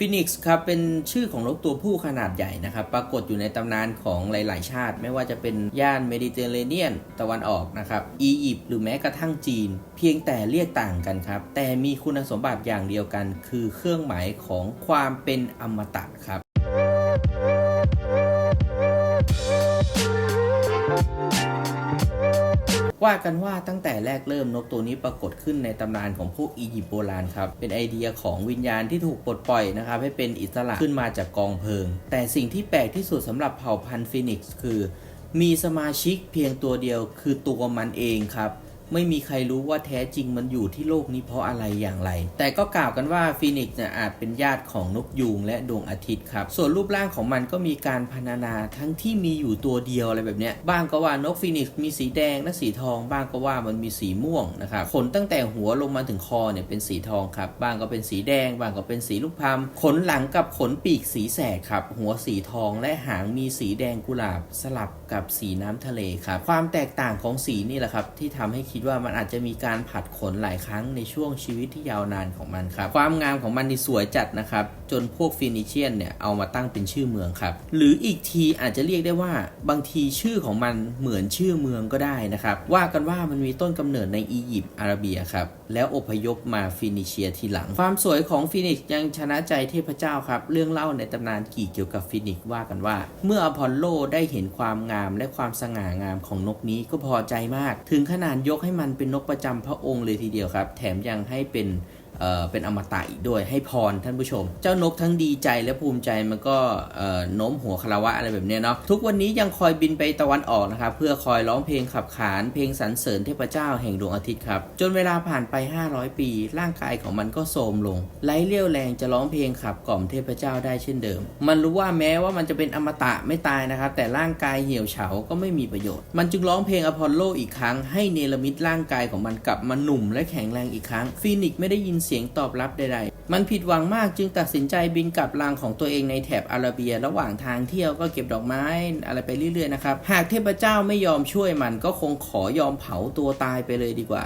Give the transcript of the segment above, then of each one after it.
ฟินิกซ์ครับเป็นชื่อของนกตัวผู้ขนาดใหญ่นะครับ ปรากฏอยู่ในตำนานของหลาย ๆ ชาติ ไม่ว่าจะเป็นย่านเมดิเตอร์เรเนียน ตะวันออกนะครับอียิปต์หรือแม้กระทั่งจีน เพียงแต่เรียกต่างกันครับ แต่มีคุณสมบัติอย่างเดียวกัน คือเครื่องหมายของความเป็นอมตะครับ ว่ากันว่าตั้งแต่แรกเริ่มนกตัวนี้ปรากฏขึ้นในตำนานของพวกอียิปต์โบราณครับเป็นไอเดียของวิญญาณที่ถูกปลดปล่อยนะครับให้เป็นอิสระขึ้นมาจากกองเพลิง แต่สิ่งที่แปลกที่สุดสำหรับเผ่าพันธุ์ฟินิกซ์คือ มีสมาชิกเพียงตัวเดียวคือตัวมันเองครับ ไม่มีใครรู้ว่าแท้จริงมันอยู่ที่โลกนี้เพราะอะไรอย่างไร แต่ก็กล่าวกันว่าฟีนิกซ์เนี่ยอาจเป็นญาติของนกยูงและดวงอาทิตย์ครับ ส่วนรูปร่างของมันก็มีการพรรณนาทั้งที่มีอยู่ตัวเดียวอะไรแบบเนี้ย บ้างก็ว่านกฟีนิกซ์มีสีแดงและสีทอง บ้างก็ว่ามันมีสีม่วงนะครับ ขนตั้งแต่หัวลงมาถึงคอเนี่ยเป็นสีทองครับ บ้างก็เป็นสีแดง บ้างก็เป็นสีลูกพรมขนหลังกับขนปีกสีแสกครับ หัวสีทองและหางมีสีแดงกุหลาบสลับกับสีน้ำทะเลครับ ความแตกต่างของสีนี่แหละครับที่ทำให้คิดว่ามันอาจจะมีการผัดขนหลายครั้งในช่วงชีวิตที่ยาวนานของมันครับ ความงามของมันนี่สวยจัดนะครับ จนพวกฟินิเชียนเนี่ยเอามาตั้งเป็นชื่อเมืองครับ หรืออีกทีอาจจะเรียกได้ว่าบางทีชื่อของมันเหมือนชื่อเมืองก็ได้นะครับ ว่ากันว่ามันมีต้นกำเนิดในอียิปต์อาระเบียครับ แล้วอพยพมาฟินิเชียทีหลัง ความสวยของฟินิกยังชนะใจเทพเจ้าครับ เรื่องเล่าในตำนานกี่เกี่ยวกับฟินิกว่ากันว่า เมื่ออพอลโลได้เห็นความงามและความสง่างามของนกนี้ก็พอใจมาก ถึงขนาดยกให้ให้มันเป็นนกประจำพระองค์เลยทีเดียวครับ แถมยังให้เป็น เอ่อเป็นอมตะอีกด้วยให้พรท่านผู้ชม เจ้านกทั้งดีใจและภูมิใจมันก็เอ่อโน้มหัวคารวะอะไรแบบเนี้ยเนาะทุกวันนี้ยังคอยบินไปตะวันออกนะครับเพื่อคอยร้องเพลงขับขานเพลงสรรเสริญเทพเจ้าแห่งดวงอาทิตย์ครับจนเวลาผ่านไป 500 ปี ร่างกายของมันก็โทรมลงไร้เรี่ยวแรงจะร้องเพลงขับกล่อมเทพเจ้าได้เช่นเดิม มันรู้ว่าแม้ว่ามันจะเป็นอมตะไม่ตายนะครับแต่ร่างกายเหี่ยวเฉาก็ไม่มีประโยชน์ มันจึงร้องเพลงอพอลโลอีกครั้งให้เนรมิตร่างกายของมันกลับมาหนุ่มและแข็งแรงอีกครั้งฟีนิกซ์ไม่ได้ยินเสียงตอบรับใดๆ มันผิดหวังมากจึงตัดสินใจบินกลับรังของตัวเองในแถบอาราเบีย ระหว่างทางเที่ยวก็เก็บดอกไม้อะไรไปเรื่อยๆนะครับ หากเทพเจ้าไม่ยอมช่วยมันก็คงขอยอมเผาตัวตายไปเลยดีกว่า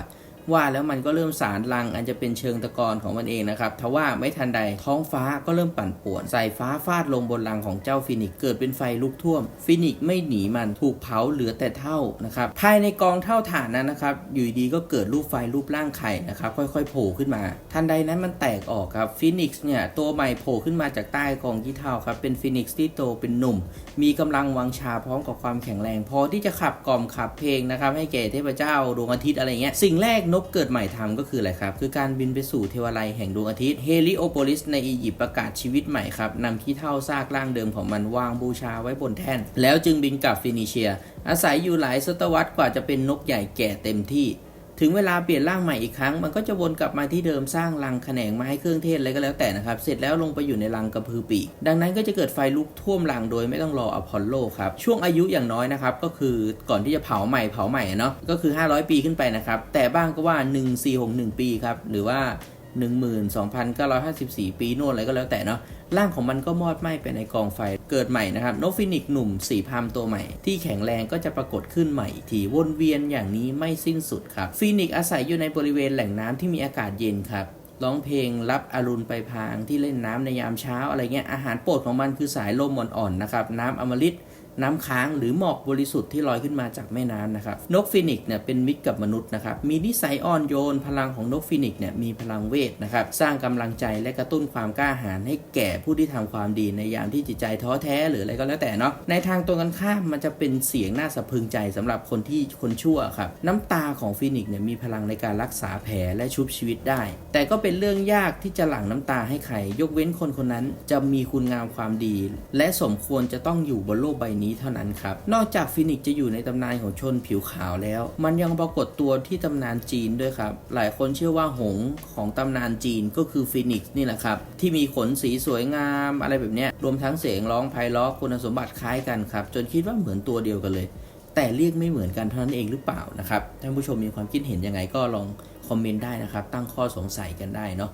ว่าแล้วมันก็เริ่มสารรังอันจะเป็นเชิงตะกอนของมันเองนะครับทว่าไม่ทันใดท้องฟ้าก็เริ่มปั่นป่วนใส่ฟ้าฟาดลงบนรังของเจ้าฟินิกเกิดเป็นไฟลุกท่วม ฟินิกไม่หนีมันถูกเผาเหลือแต่เท่านะครับภายในกองเท่าฐานนั้นนะครับอยู่ดีก็เกิดรูปไฟรูปร่างไข่นะครับค่อยๆโผล่ขึ้นมา ทันใดนั้นมันแตกออกครับฟินิกซ์เนี่ยตัวใหม่โผล่ขึ้นมาจากใต้กองขี้เท่าครับเป็นฟินิกซ์ที่โตเป็นหนุ่ม มีกำลังวังชาพร้อมกับความแข็งแรง พอที่จะขับกล่อมขับเพลงนะครับให้แก่เทพเจ้าดวงอาทิตย์อะไรเงี้ยสิ่งแรกนกเกิดใหม่ทำก็คืออะไรครับ คือการบินไปสู่เทวาลัยแห่งดวงอาทิตย์เฮลิโอโพลิสในอียิปต์ประกาศชีวิตใหม่ครับนำขี้เท่าซากร่างเดิมของมันวางบูชาไว้บนแท่น แล้วจึงบินกลับฟินิเชีย อาศัยอยู่หลายศตวรรษกว่าจะเป็นนกใหญ่แก่เต็มที่ ถึงเวลาเปลี่ยนร่างใหม่อีกครั้ง มันก็จะวนกลับมาที่เดิมสร้างรังแขนงไม้เครื่องเทศอะไรก็แล้วแต่นะครับ เสร็จแล้วลงไปอยู่ในรังกระพือปีก ดังนั้นก็จะเกิดไฟลุกท่วมรังโดยไม่ต้องรออพอลโลครับ ช่วงอายุอย่างน้อยนะครับ ก็คือก่อนที่จะเผาใหม่เผาใหม่อะเนาะ ก็คือ 500 ปีขึ้นไปนะครับ แต่บ้างก็ว่า 1461 ปีครับ หรือว่า 12,954 ปีโน่นอะไรก็แล้วแต่เนาะร่างของมันก็มอดไหม้ไปในกองไฟเกิดใหม่นะครับโนฟินิกหนุ่มสีพามตัวใหม่ ที่แข็งแรงก็จะปรากฏขึ้นใหม่อีกทีวนเวียนอย่างนี้ไม่สิ้นสุดครับฟินิกอาศัยอยู่ในบริเวณแหล่งน้ำที่มีอากาศเย็นครับร้องเพลงรับอรุณไปพางที่เล่นน้ำในยามเช้าอะไรเงี้ยอาหารโปรดของมันคือสายลมอ่อนๆนะครับน้ำอมฤต น้ำค้างหรือหมอกบริสุทธิ์ที่ลอยขึ้นมาจากแม่น้ำนะครับ นกฟินิกซ์เนี่ยเป็นมิตรกับมนุษย์นะครับ มีนิสัยอ่อนโยน พลังของนกฟินิกซ์เนี่ยมีพลังเวทนะครับ สร้างกำลังใจและกระตุ้นความกล้าหาญให้แก่ผู้ที่ทำความดีในยามที่จิตใจท้อแท้หรืออะไรก็แล้วแต่เนาะ ในทางตรงกันข้ามมันจะเป็นเสียงน่าสะพึงใจสำหรับคนที่คนชั่วครับ น้ำตาของฟินิกซ์เนี่ยมีพลังในการรักษาแผลและชุบชีวิตได้ แต่ก็เป็นเรื่องยากที่จะหลั่งน้ำตาให้ใคร ยกเว้นคนคนนั้นจะมีคุณงามความดี และสมควรจะต้องอยู่บนโลกใบนี้เท่านั้นครับ นอกจากฟินิกซ์จะอยู่ในตำนานของชนผิวขาวแล้ว มันยังปรากฏตัวที่ตำนานจีนด้วยครับ หลายคนเชื่อว่าหงของตำนานจีนก็คือฟินิกซ์นี่แหละครับ ที่มีขนสีสวยงามอะไรแบบนี้รวมทั้งเสียงร้องไพเราะคุณสมบัติคล้ายกันครับ จนคิดว่าเหมือนตัวเดียวกันเลย แต่เรียกไม่เหมือนกันเท่านั้นเองหรือเปล่านะครับท่านผู้ชมมีความคิดเห็นยังไงก็ลองคอมเมนต์ได้นะครับ ตั้งข้อสงสัยกันได้เนาะ